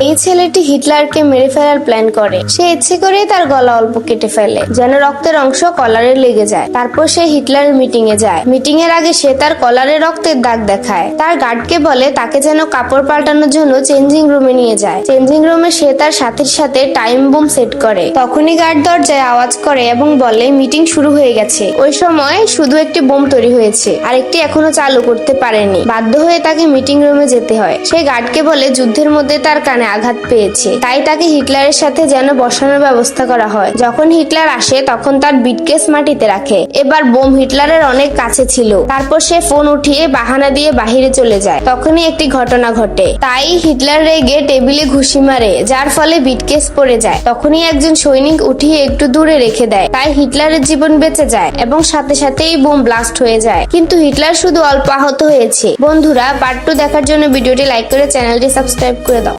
এই ছেলেটি হিটলারকে মেরে ফেলার প্ল্যান করে। সে ইচ্ছে করেই তার গলা অল্প কেটে ফেলে, যেন রক্তের অংশ কলারে লেগে যায়। তারপর সে হিটলারের মিটিং এ যায়। মিটিং এর আগে সে তার কলারে রক্তের দাগ দেখায়। তার গার্ডকে বলে, তাকে যেন কাপড় পাল্টানোর জন্য চেঞ্জিং রুমে নিয়ে যায়। চেঞ্জিং রুমে সে তার সাথীর সাথে টাইম বোম সেট করে। তখনই গার্ড দরজায় আওয়াজ করে এবং বলে, মিটিং শুরু হয়ে গেছে। ওই সময় শুধু একটি বোম তৈরি হয়েছে আর একটি এখনও চালু করতে পারেনি। বাধ্য হয়ে তাকে মিটিং রুমে যেতে হয়। সে গার্ডকে বলে, যুদ্ধের মধ্যে তার কানে আঘাত পেয়েছে। তাই তাকে হিটলারের সাথে যেন বসানোর ব্যবস্থা করা হয়। যখন হিটলার আসে, তখন তার বিটকেস মাটিতে রাখে। এবার বোম হিটলারের অনেক কাছে ছিল। তারপর সে ফোন উঠিয়ে বাহানা দিয়ে বাহিরে চলে যায়। তখনই একটি ঘটনা ঘটে। তাই হিটলার রেগে টেবিলে ঘুষি মারে, যার ফলে বিটকেস পড়ে যায়। তখনই একজন সৈনিক উঠিয়ে একটু দূরে রেখে দেয়। তাই হিটলারের জীবন বেঁচে যায় এবং সাথে সাথেই বোম ব্লাস্ট হয়ে যায়। কিন্তু হিটলার শুধু অল্প আহত হয়েছে। বন্ধুরা পার্ট টু দেখার জন্য ভিডিওটি লাইক করে চ্যানেলটি সাবস্ক্রাইব করে দাও।